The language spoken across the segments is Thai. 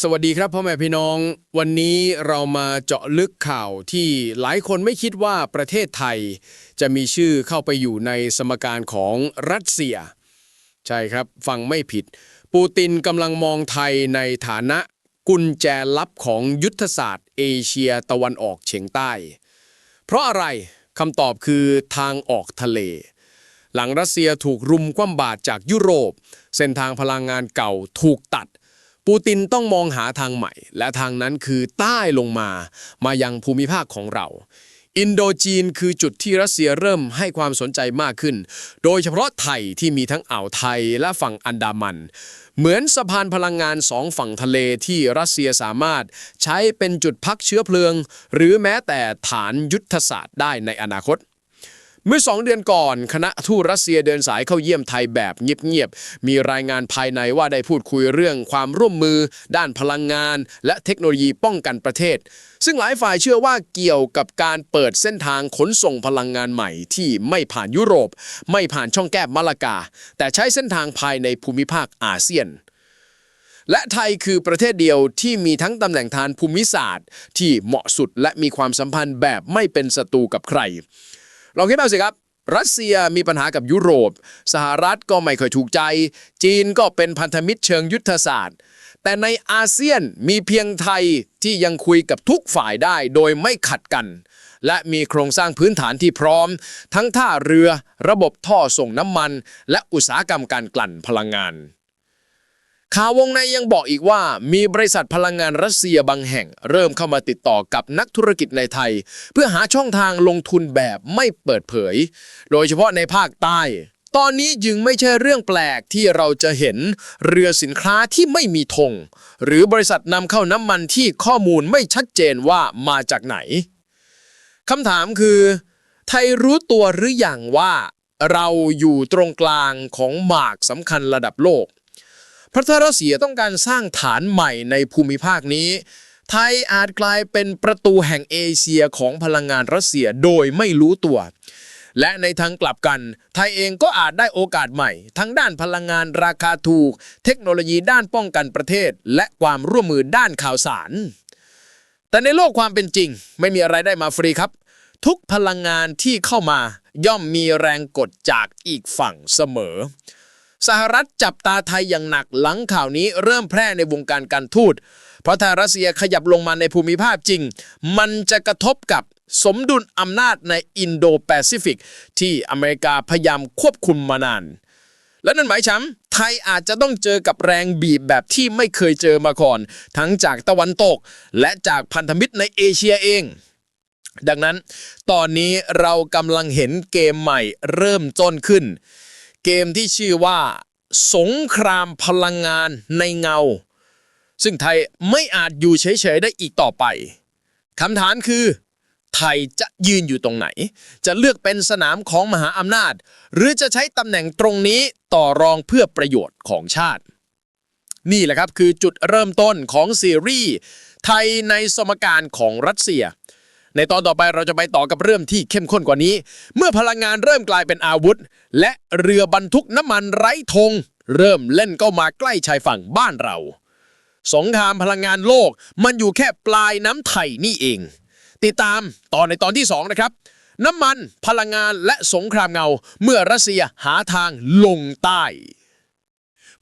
สวัสดีครับพ่อแม่พี่น้อง วันนี้เรามาเจาะลึกข่าวที่หลายคนไม่คิดว่าประเทศไทย จะมีชื่อเข้าไปอยู่ในสมการของรัสเซีย ใช่ครับ ฟังไม่ผิด ปูตินกำลังมองไทยในฐานะกุญแจลับของยุทธศาสตร์ เอเชียตะวันออกเฉียงใต้ เพราะอะไรคำตอบคือทางออกทะเล หลังรัสเซียถูกรุมคว่ำบาตรจากยุโรป เส้นทางพลังงานเก่าถูกตัด ปูตินต้องมองหาทางใหม่ และทางนั้นคือใต้ลงมา มายังภูมิภาคของเรา อินโดจีนคือจุดที่รัสเซียเริ่มให้ความสนใจมากขึ้น โดยเฉพาะไทยที่มีทั้งอ่าวไทยและฝั่งอันดามัน เหมือนสะพานพลังงานสองฝั่งทะเลที่รัสเซียสามารถใช้เป็นจุดพักเชื้อเพลิง หรือแม้แต่ฐานยุทธศาสตร์ได้ในอนาคต เมื่อสองเดือนก่อน คณะทูตรัสเซียเดินสายเข้าเยี่ยมไทยแบบเงียบๆ มีรายงานภายในว่าได้พูดคุยเรื่องความร่วมมือ ด้านพลังงาน และเทคโนโลยีป้องกันประเทศ ซึ่งหลายฝ่ายเชื่อว่าเกี่ยวกับการเปิดเส้นทางขนส่งพลังงานใหม่ที่ไม่ผ่านยุโรป ไม่ผ่านช่องแก้บมาลากา แต่ใช้เส้นทางภายในภูมิภาคอาเซียนและไทยคือประเทศเดียวที่มีทั้งตำแหน่งทานภูมิศาสตร์ ที่เหมาะสุดและมีความสัมพันธ์แบบไม่เป็นศัตรูกับใคร ลองคิดเอาสิครับ รัสเซียมีปัญหากับยุโรป สหรัฐก็ไม่ค่อยถูกใจ จีนก็เป็นพันธมิตรเชิงยุทธศาสตร์ แต่ในอาเซียนมีเพียงไทยที่ยังคุยกับทุกฝ่ายได้โดยไม่ขัดกัน และมีโครงสร้างพื้นฐานที่พร้อม ทั้งท่าเรือ ระบบท่อส่งน้ำมัน และอุตสาหกรรมการกลั่นพลังงาน ข่าววงในยังบอกอีกว่า มีบริษัทพลังงานรัสเซียบางแห่ง เริ่มเข้ามาติดต่อกับนักธุรกิจในไทย เพื่อหาช่องทางลงทุนแบบไม่เปิดเผย โดยเฉพาะในภาคใต้ ตอนนี้จึงไม่ใช่เรื่องแปลกที่เราจะเห็นเรือสินค้าที่ไม่มีธงหรือบริษัทนำเข้าน้ำมันที่ข้อมูลไม่ชัดเจนว่ามาจากไหนคำถามคือ ไทยรู้ตัวหรืออยังว่า เราอยู่ตรงกลางของหมากสำคัญระดับโลก พระถ้ารัสเซียต้องการสร้างฐานใหม่ในภูมิภาคนี้ ไทยอาจกลายเป็นประตูแห่งเอเชียของพลังงานรัสเซียโดยไม่รู้ตัว และในทางกลับกัน ไทยเองก็อาจได้โอกาสใหม่ ทั้งด้านพลังงานราคาถูก เทคโนโลยีด้านป้องกันประเทศ และความร่วมมือด้านข่าวสาร แต่ในโลกความเป็นจริง ไม่มีอะไรได้มาฟรีครับ ทุกพลังงานที่เข้ามาย่อมมีแรงกดจากอีกฝั่งเสมอ สหรัฐจับตาไทยอย่างหนักหลังข่าวนี้เริ่มแพร่ในวงการการทูต เพราะถ้ารัสเซียขยับลงมาในภูมิภาคจริง มันจะกระทบกับสมดุลอำนาจในอินโดแปซิฟิกที่อเมริกาพยายามควบคุมมานาน และนั่นหมายช้ำไทยอาจจะต้องเจอกับแรงบีบแบบที่ไม่เคยเจอมาก่อน ทั้งจากตะวันตก และจากพันธมิตรในเอเชียเอง ดังนั้น ตอนนี้เรากำลังเห็นเกมใหม่เริ่มต้นขึ้น เกมที่ชื่อว่า สงครามพลังงานในเงา ซึ่งไทยไม่อาจอยู่เฉยๆได้อีกต่อไปคำถามคือ ไทยจะยืนอยู่ตรงไหน จะเลือกเป็นสนามของมหาอำนาจ หรือจะใช้ตำแหน่งตรงนี้ต่อรองเพื่อประโยชน์ของชาติ นี่แหละครับคือจุดเริ่มต้นของซีรีส์ไทยในสมการของรัสเซีย ในตอนต่อไปเราจะไปต่อกับเรื่องที่เข้มข้นกว่านี้ เมื่อพลังงานเริ่มกลายเป็นอาวุธ และเรือบรรทุกน้ำมันไร้ธงเริ่มเล่นเข้ามาใกล้ชายฝั่งบ้านเรา สงครามพลังงานโลกมันอยู่แค่ปลายน้ำไทยนี่เอง ติดตามตอนในตอนที่ 2 นะครับ น้ำมันพลังงานและสงครามเงา เมื่อรัสเซียหาทางลงใต้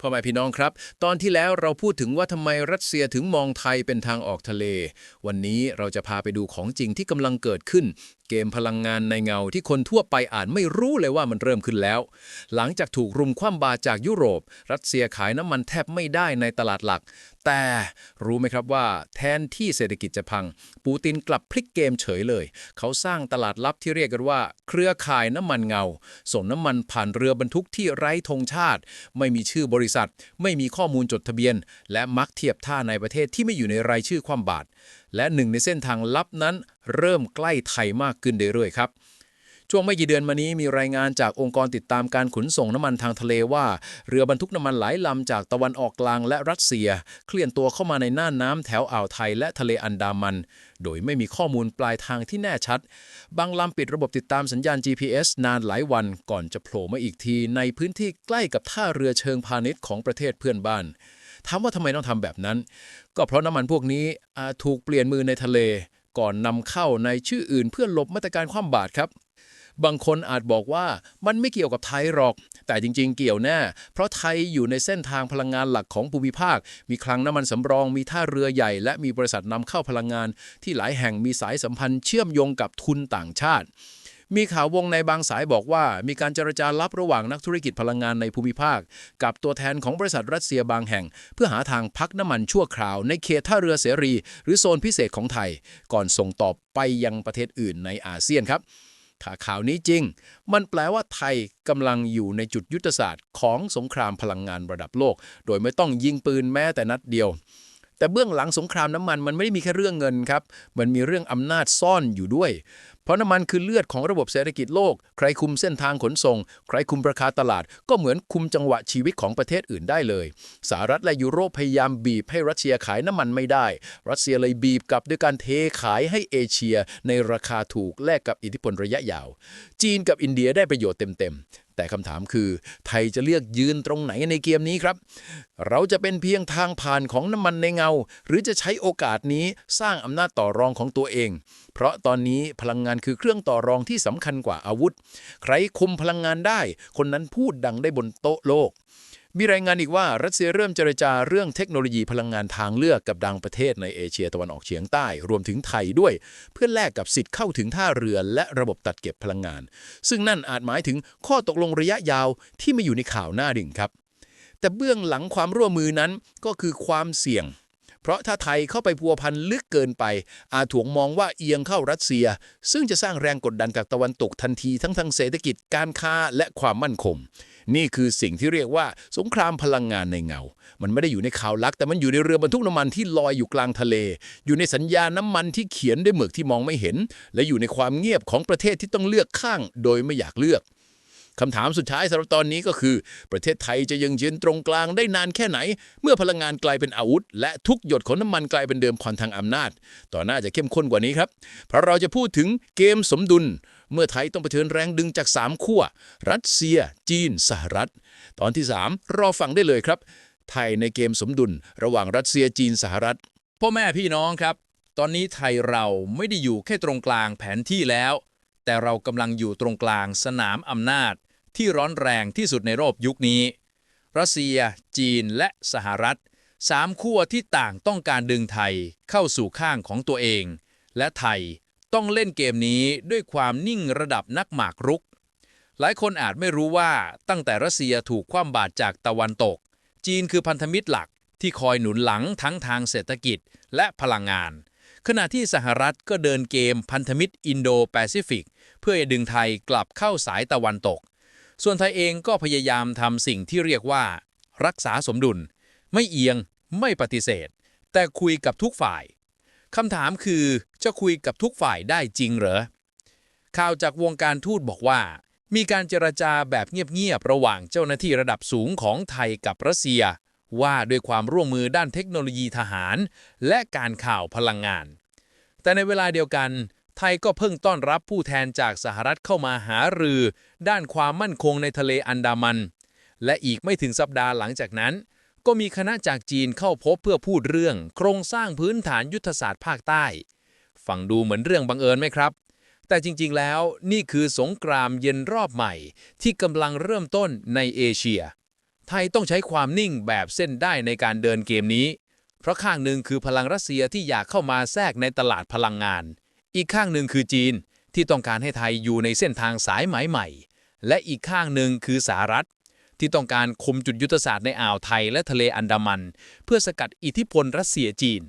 พ่อแม่พี่น้องครับ ตอนที่แล้วเราพูดถึงว่าทำไมรัสเซียถึงมองไทยเป็นทางออกทะเล วันนี้เราจะพาไปดูของจริงที่กำลังเกิดขึ้น เกมพลังงานในเงาที่คนทั่วไปอ่าจไม่รู้เลยว่ามันเริ่มขึ้นแล้ว หลังจากถูกรุมคว่ำบาตรจากยุโรป รัสเซียขายน้ำมันแทบไม่ได้ในตลาดหลัก แต่รู้ไหมครับว่า แทนที่เศรษฐกิจจะพัง ปูตินกลับพลิกเกมเฉยเลย เขาสร้างตลาดลับที่เรียกกันว่า เครือข่ายน้ำมันเงา ส่งน้ำมันผ่านเรือบรรทุกที่ไร้ธงชาติ ไม่มีชื่อบริษัท ไม่มีข้อมูลจดทะเบียน และมักเทียบท่าในประเทศที่ไม่อยู่ในรายชื่อความบาตรและหนึ่งในเส้นทางลับนั้น เริ่มใกล้ไทยมากขึ้นเรื่อยๆครับช่วงไม่กี่เดือนมานี้มีรายงานจากองค์กรติดตามการขนส่งน้ำมันทางทะเลว่า เรือบรรทุกน้ำมันหลายลำจากตะวันออกกลางและรัสเซีย เคลื่อนตัวเข้ามาในน่านน้ำแถวอ่าวไทยและทะเลอันดามัน โดยไม่มีข้อมูลปลายทางที่แน่ชัด บางลำปิดระบบติดตามสัญญาณ GPS นานหลายวันก่อนจะโผล่มาอีกที ในพื้นที่ใกล้กับท่าเรือเชิงพาณิชย์ของประเทศเพื่อนบ้านถามว่าทำไมต้องทำแบบนั้น ก็เพราะน้ำมันพวกนี้ถูกเปลี่ยนมือในทะเล ก่อนนำเข้าในชื่ออื่นเพื่อหลบมาตรการคว่ำบาตรครับ บางคนอาจบอกว่ามันไม่เกี่ยวกับไทยหรอก แต่จริง ๆ เกี่ยวแน่ เพราะไทยอยู่ในเส้นทางพลังงานหลักของภูมิภาค มีคลังน้ำมันสำรอง มีท่าเรือใหญ่ และมีบริษัทนำเข้าพลังงาน ที่หลายแห่งมีสายสัมพันธ์เชื่อมโยงกับทุนต่างชาติ มีข่าววงในบางสายบอกว่า มีการเจรจาลับระหว่างนักธุรกิจพลังงานในภูมิภาค กับตัวแทนของบริษัทรัสเซียบางแห่ง เพื่อหาทางพักน้ำมันชั่วคราว ในเขตท่าเรือเสรี หรือโซนพิเศษของไทย ก่อนส่งต่อไปยังประเทศอื่นในอาเซียนครับถ้าข่าวนี้จริง มันแปลว่าไทยกำลังอยู่ในจุดยุทธศาสตร์ของสงครามพลังงานระดับโลก โดยไม่ต้องยิงปืนแม้แต่นัดเดียว แต่เบื้องหลังสงครามน้ำมันมันไม่ได้มีแค่เรื่องเงินครับ มันมีเรื่องอำนาจซ่อนอยู่ด้วย ราะน้ำมันคือเลือดของระบบเศรษฐกิจโลก ใครคุมเส้นทางขนส่ง ใครคุมราคาตลาด ก็เหมือนคุมจังหวะชีวิตของประเทศอื่นได้เลย สหรัฐและยุโรปพยายามบีบให้รัสเซียขายน้ำมันไม่ได้ รัสเซียเลยบีบกลับด้วยการเทขายให้เอเชีย ในราคาถูกแลกกับอิทธิพลระยะยาว จีนกับอินเดียได้ประโยชน์เต็มๆแต่คำถามคือ ไทยจะเลือกยืนตรงไหนในเกมนี้ครับ เราจะเป็นเพียงทางผ่านของน้ำมันในเงา หรือจะใช้โอกาสนี้สร้างอำนาจต่อรองของตัวเอง เพราะตอนนี้พลังงานคือเครื่องต่อรองที่สำคัญกว่าอาวุธ ใครคุมพลังงานได้ คนนั้นพูดดังได้บนโต๊ะโลก มีรายงานอีกว่ารัสเซียเริ่มเจรจาเรื่องเทคโนโลยีพลังงานทางเลือกกับดังประเทศในเอเชียตะวันออกเฉียงใต้ รวมถึงไทยด้วย เพื่อแลกกับสิทธิ์เข้าถึงท่าเรือและระบบตัดเก็บพลังงาน ซึ่งนั่นอาจหมายถึงข้อตกลงระยะยาวที่ไม่อยู่ในข่าวหน้าดิ่งครับ แต่เบื้องหลังความร่วมมือนั้นก็คือความเสี่ยง เพราะถ้าไทยเข้าไปพัวพันลึกเกินไป อาจถูกมองว่าเอียงเข้ารัสเซีย ซึ่งจะสร้างแรงกดดันกับตะวันตกทันทีทั้งทางเศรษฐกิจการค้าและความมั่นคง นี่คือสิ่งที่เรียกว่าสงครามพลังงานในเงา มันไม่ได้อยู่ในข่าวลัก แต่มันอยู่ในเรือบรรทุกน้ำมันที่ลอยอยู่กลางทะเล อยู่ในสัญญาน้ำมันที่เขียนด้วยหมึกที่มองไม่เห็น และอยู่ในความเงียบของประเทศที่ต้องเลือกข้าง โดยไม่อยากเลือก คำถามสุดท้ายสำหรับตอนนี้ก็คือ ประเทศไทยจะยังยืนตรงกลางได้นานแค่ไหน เมื่อพลังงานกลายเป็นอาวุธ และทุกหยดของน้ำมันกลายเป็นเดิมพันทางอำนาจ ต่อหน้าจะเข้มข้นกว่านี้ครับ เพราะเราจะพูดถึงเกมสมดุล เมื่อไทยต้องเผชิญแรงดึงจาก 3 ขั้ว รัสเซีย จีน สหรัฐ ตอนที่ 3 รอฟังได้เลยครับ ไทยในเกมสมดุล ระหว่างรัสเซียจีนสหรัฐ พ่อแม่พี่น้องครับ ตอนนี้ไทยเราไม่ได้อยู่แค่ตรงกลางแผนที่แล้ว แต่เรากำลังอยู่ตรงกลางสนามอำนาจ ที่ร้อนแรงที่สุดในรอบยุคนี้ รัสเซีย จีนและสหรัฐสามขั้วที่ต่างต้องการดึงไทยเข้าสู่ข้างของตัวเอง และไทยต้องเล่นเกมนี้ด้วยความนิ่งระดับนักหมากรุก หลายคนอาจไม่รู้ว่าตั้งแต่รัสเซียถูกคว่ำบาตรจากตะวันตก จีนคือพันธมิตรหลักที่คอยหนุนหลังทั้งทางเศรษฐกิจและพลังงาน ขณะที่สหรัฐก็เดินเกมพันธมิตรอินโดแปซิฟิก เพื่อดึงไทยกลับเข้าสายตะวันตก ส่วนไทยเองก็พยายามทำสิ่งที่เรียกว่า รักษาสมดุล ไม่เอียง ไม่ปฏิเสธ แต่คุยกับทุกฝ่ายคำถามคือจะคุยกับทุกฝ่ายได้จริงเหรอข่าวจากวงการทูตบอกว่า มีการเจรจาแบบเงียบๆระหว่างเจ้าหน้าที่ระดับสูงของไทยกับรัสเซีย ว่าด้วยความร่วมมือด้านเทคโนโลยีทหาร และการข่าวพลังงาน แต่ในเวลาเดียวกัน ไทยก็เพิ่งต้อนรับผู้แทนจากสหรัฐเข้ามาหารือ ด้านความมั่นคงในทะเลอันดามัน และอีกไม่ถึงสัปดาห์หลังจากนั้น ก็มีคณะจากจีนเข้าพบเพื่อพูดเรื่อง โครงสร้างพื้นฐานยุทธศาสตร์ภาคใต้ ฟังดูเหมือนเรื่องบังเอิญไหมครับ แต่จริงๆแล้วนี่คือสงครามเย็นรอบใหม่ ที่กำลังเริ่มต้นในเอเชีย ไทยต้องใช้ความนิ่งแบบเส้นได้ในการเดินเกมนี้ เพราะข้างหนึ่งคือพลังรัสเซียที่อยากเข้ามาแทรกในตลาดพลังงาน อีกข้างหนึ่งคือจีนที่ต้องการให้ไทยอยู่ในเส้นทางสายไหมใหม่ และอีกข้างหนึ่งคือสหรัฐ ที่ต้องการคุมจุดยุทธศาสตร์ในอ่าวไทยและทะเลอันดามัน เพื่อสกัดอิทธิพลรัสเซียจีน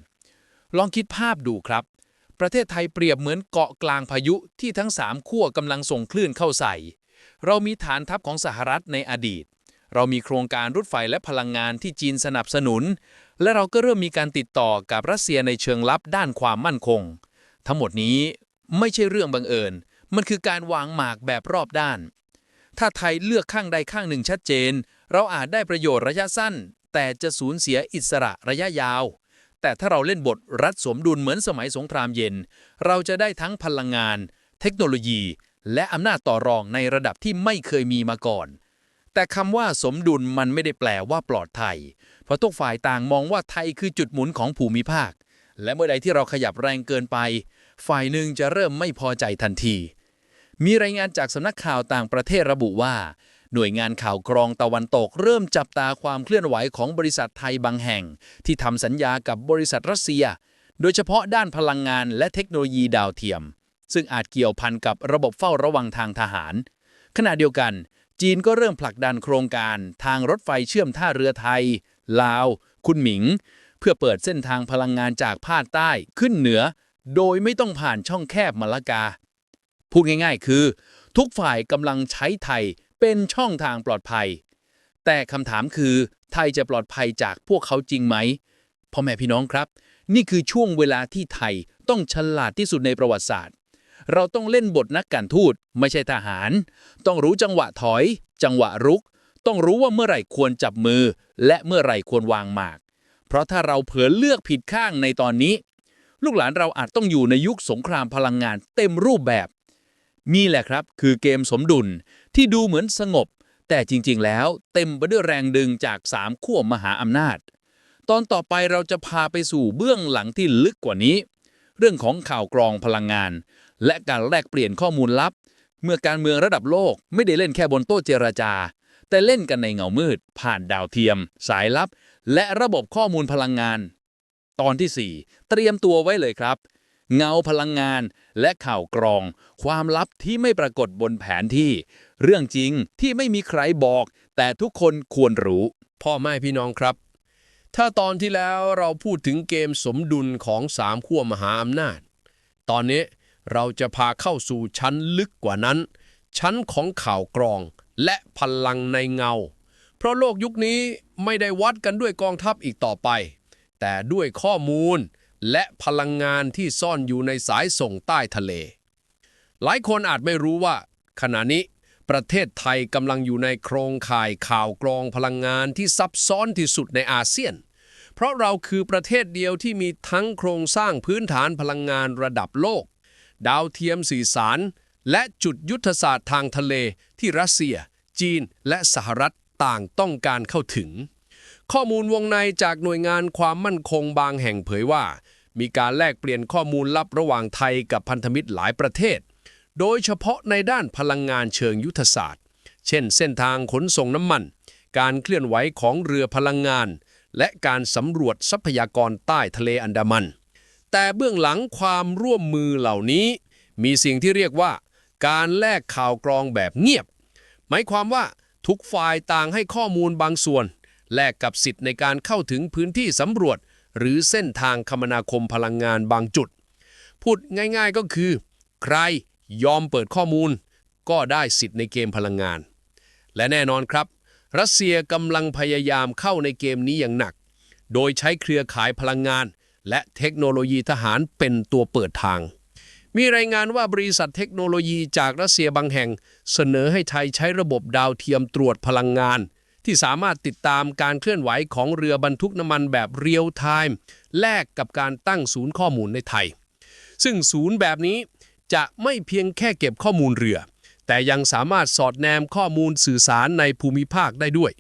ลองคิดภาพดูครับ ประเทศไทยเปรียบเหมือนเกาะกลางพายุที่ทั้งสามขั้วกำลังส่งคลื่นเข้าใส่ เรามีฐานทัพของสหรัฐในอดีต เรามีโครงการรถไฟและพลังงานที่จีนสนับสนุน และเราก็เริ่มมีการติดต่อกับรัสเซียในเชิงลับด้านความมั่นคง ทั้งหมดนี้ไม่ใช่เรื่องบังเอิญ มันคือการวางหมากแบบรอบด้าน ถ้าไทยเลือกข้างใดข้างหนึ่งชัดเจน เราอาจได้ประโยชน์ระยะสั้น แต่จะสูญเสียอิสระระยะยาว แต่ถ้าเราเล่นบทรัดสมดุลเหมือนสมัยสงครามเย็น เราจะได้ทั้งพลังงาน เทคโนโลยี และอำนาจต่อรองในระดับที่ไม่เคยมีมาก่อน แต่คำว่าสมดุลมันไม่ได้แปลว่าปลอดภัย เพราะทุกฝ่ายต่างมองว่าไทยคือจุดหมุนของภูมิภาค และเมื่อใดที่เราขยับแรงเกินไป ฝ่ายหนึ่งจะเริ่มไม่พอใจทันที มีรายงานจากสำนักข่าวต่างประเทศระบุว่า หน่วยงานข่าวกรองตะวันตก เริ่มจับตาความเคลื่อนไหวของบริษัทไทยบางแห่ง ที่ทำสัญญากับบริษัทรัสเซีย โดยเฉพาะด้านพลังงานและเทคโนโลยีดาวเทียม ซึ่งอาจเกี่ยวพันกับระบบเฝ้าระวังทางทหาร ขณะเดียวกัน จีนก็เริ่มผลักดันโครงการ ทางรถไฟเชื่อมท่าเรือไทย ลาว คุนหมิง เพื่อเปิดเส้นทางพลังงานจากภาคใต้ขึ้นเหนือ โดยไม่ต้องผ่านช่องแคบมะละกา พูดง่ายๆ คือ ทุกฝ่ายกำลังใช้ไทยเป็นช่องทางปลอดภัย แต่คำถามคือไทยจะปลอดภัยจากพวกเขาจริงไหมพ่อแม่พี่น้องครับ นี่คือช่วงเวลาที่ไทยต้องฉลาดที่สุดในประวัติศาสตร์ เราต้องเล่นบทนักการทูตไม่ใช่ทหาร ต้องรู้จังหวะถอย จังหวะรุก ต้องรู้ว่าเมื่อไหร่ควรจับมือ และเมื่อไหร่ควรวางหมาก เพราะถ้าเราเผลอเลือกผิดข้างในตอนนี้ ลูกหลานเราอาจต้องอยู่ในยุคสงครามพลังงานเต็มรูปแบบ นี่แหละครับคือเกมสมดุลที่ดูเหมือนสงบ แต่จริงๆ แล้วเต็มไปด้วยแรงดึงจากสามขั้วมหาอำนาจ ตอนต่อไปเราจะพาไปสู่เบื้องหลังที่ลึกกว่านี้ เรื่องของข่าวกรองพลังงาน และการแลกเปลี่ยนข้อมูลลับ เมื่อการเมืองระดับโลกไม่ได้เล่นแค่บนโต๊ะเจรจา แต่เล่นกันในเงามืด ผ่านดาวเทียม สายลับ และระบบข้อมูลพลังงาน ตอนที่ 4 เตรียมตัวไว้เลยครับ เงาพลังงานและข่าวกรอง ความลับที่ไม่ปรากฏบนแผนที่ เรื่องจริงที่ไม่มีใครบอก แต่ทุกคนควรรู้ พ่อแม่พี่น้องครับ ถ้าตอนที่แล้วเราพูดถึงเกมสมดุลของสามขั้วมหาอำนาจ ตอนนี้เราจะพาเข้าสู่ชั้นลึกกว่านั้น ชั้นของข่าวกรองและพลังในเงา เพราะโลกยุคนี้ไม่ได้วัดกันด้วยกองทัพอีกต่อไป แต่ด้วยข้อมูลและพลังงานที่ซ่อนอยู่ในสายส่งใต้ทะเล หลายคนอาจไม่รู้ว่า ขณะนี้ประเทศไทยกำลังอยู่ในโครงข่ายข่าวกรองพลังงานที่ซับซ้อนที่สุดในอาเซียน เพราะเราคือประเทศเดียวที่มีทั้งโครงสร้างพื้นฐานพลังงานระดับโลก ดาวเทียมสื่อสาร และจุดยุทธศาสตร์ทางทะเลที่รัสเซีย จีน และสหรัฐ ต่างต้องการเข้าถึง ข้อมูลวงในจากหน่วยงานความมั่นคงบางแห่งเผยว่า มีการแลกเปลี่ยนข้อมูลลับระหว่างไทยกับพันธมิตรหลายประเทศ โดยเฉพาะในด้านพลังงานเชิงยุทธศาสตร์ เช่น เส้นทางขนส่งน้ำมัน การเคลื่อนไหวของเรือพลังงาน และการสำรวจทรัพยากรใต้ทะเลอันดามัน แต่เบื้องหลังความร่วมมือเหล่านี้ มีสิ่งที่เรียกว่า การแลกข่าวกรองแบบเงียบ หมายความว่า ทุกฝ่ายต่างให้ข้อมูลบางส่วน แลกกับสิทธิ์ในการเข้าถึงพื้นที่สำรวจ หรือเส้นทางคมนาคมพลังงานบางจุด พูดง่ายๆก็คือ ใครยอมเปิดข้อมูล ก็ได้สิทธิ์ในเกมพลังงาน และแน่นอนครับ รัสเซียกำลังพยายามเข้าในเกมนี้อย่างหนัก โดยใช้เครือข่ายพลังงาน และเทคโนโลยีทหารเป็นตัวเปิดทาง มีรายงานว่าบริษัทเทคโนโลยีจากรัสเซียบางแห่ง เสนอให้ไทยใช้ระบบดาวเทียมตรวจพลังงาน ที่สามารถติดตามการเคลื่อนไหวของเรือบรรทุกน้ำมันแบบเรียลไทม์แลกกับการตั้งศูนย์ข้อมูลในไทย ซึ่งศูนย์แบบนี้จะไม่เพียงแค่เก็บข้อมูลเรือ แต่ยังสามารถสอดแนมข้อมูลสื่อสารในภูมิภาคได้ด้วย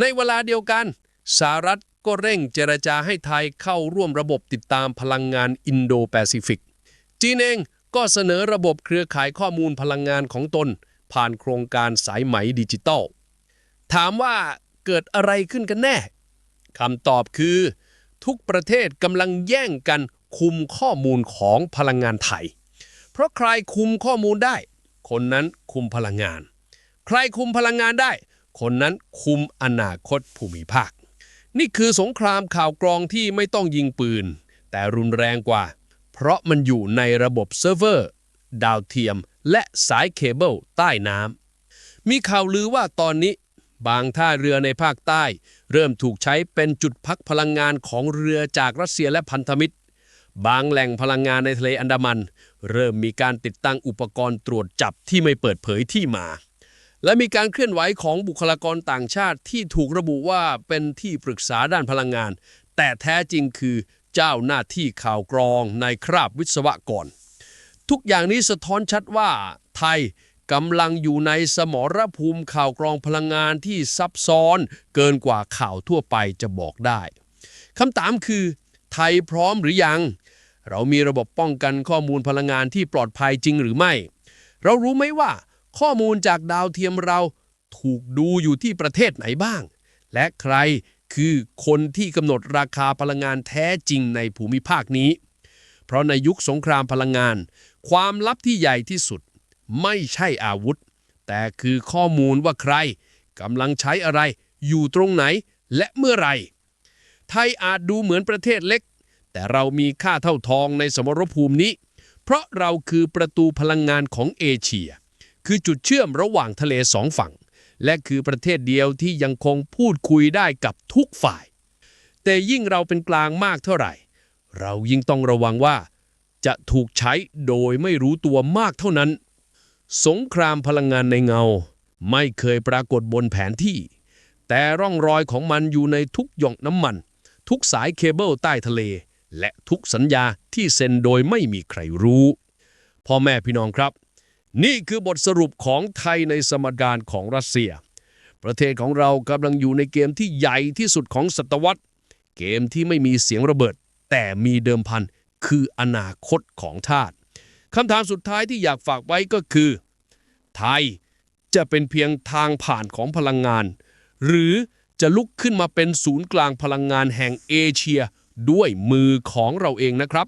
ในเวลาเดียวกันสหรัฐก็เร่งเจรจาให้ไทยเข้าร่วมระบบติดตามพลังงานอินโดแปซิฟิก จีนเองก็เสนอระบบเครือข่ายข้อมูลพลังงานของตน ผ่านโครงการสายไหมดิจิตอลถามว่าเกิดอะไรขึ้นกันแน่คำตอบคือ ทุกประเทศกำลังแย่งกันคุมข้อมูลของพลังงานไทย เพราะใครคุมข้อมูลได้ คนนั้นคุมพลังงาน ใครคุมพลังงานได้ คนนั้นคุมอนาคตภูมิภาค นี่คือสงครามข่าวกรองที่ไม่ต้องยิงปืน แต่รุนแรงกว่า เพราะมันอยู่ในระบบเซิร์ฟเวอร์ ดาวเทียม และสายเคเบิลใต้น้ำมีข่าวลือว่าตอนนี้ บางท่าเรือในภาคใต้ เริ่มถูกใช้เป็นจุดพักพลังงานของเรือจากรัสเซียและพันธมิตร บางแหล่งพลังงานในทะเลอันดามัน เริ่มมีการติดตั้งอุปกรณ์ตรวจจับที่ไม่เปิดเผยที่มาและมีการเคลื่อนไหวของบุคลากรต่างชาติที่ถูกระบุว่าเป็นที่ปรึกษาด้านพลังงาน แต่แท้จริงคือ เจ้าหน้าที่ข่าวกรองในคราบวิศวกร ทุกอย่างนี้สะท้อนชัดว่า ไทยกำลังอยู่ในสมรภูมิข่าวกรองพลังงานที่ซับซ้อนเกินกว่าข่าวทั่วไปจะบอกได้คำถามคือ ไทยพร้อมหรือยัง เรามีระบบป้องกันข้อมูลพลังงานที่ปลอดภัยจริงหรือไม่ เรารู้ไหมว่า ข้อมูลจากดาวเทียมเราถูกดูอยู่ที่ประเทศไหนบ้าง และใคร คือคนที่กำหนดราคาพลังงานแท้จริงในภูมิภาคนี้ เพราะในยุคสงครามพลังงาน ความลับที่ใหญ่ที่สุด ไม่ใช่อาวุธ แต่คือข้อมูลว่าใครกำลังใช้อะไร อยู่ตรงไหน และเมื่อไหร่ไทยอาจดูเหมือนประเทศเล็ก แต่เรามีค่าเท่าทองในสมรภูมินี้ เพราะเราคือประตูพลังงานของเอเชีย คือจุดเชื่อมระหว่างทะเลสองฝั่ง และคือประเทศเดียวที่ยังคงพูดคุยได้กับทุกฝ่าย แต่ยิ่งเราเป็นกลางมากเท่าไหร่ เรายิ่งต้องระวังว่า จะถูกใช้โดยไม่รู้ตัวมากเท่านั้น สงครามพลังงานในเงา ไม่เคยปรากฏบนแผนที่ แต่ร่องรอยของมันอยู่ในทุกหย่องน้ำมัน ทุกสายเคเบิลใต้ทะเล และทุกสัญญาที่เซ็นโดยไม่มีใครรู้ พ่อแม่พี่น้องครับ นี่คือบทสรุปของไทยในสมการของรัสเซีย ประเทศของเรากำลังอยู่ในเกมที่ใหญ่ที่สุดของศตวรรษ เกมที่ไม่มีเสียงระเบิด แต่มีเดิมพันคืออนาคตของชาติคำถามสุดท้ายที่อยากฝากไว้ก็คือ ไทยจะเป็นเพียงทางผ่านของพลังงาน หรือจะลุกขึ้นมาเป็นศูนย์กลางพลังงานแห่งเอเชียด้วยมือของเราเองนะครับ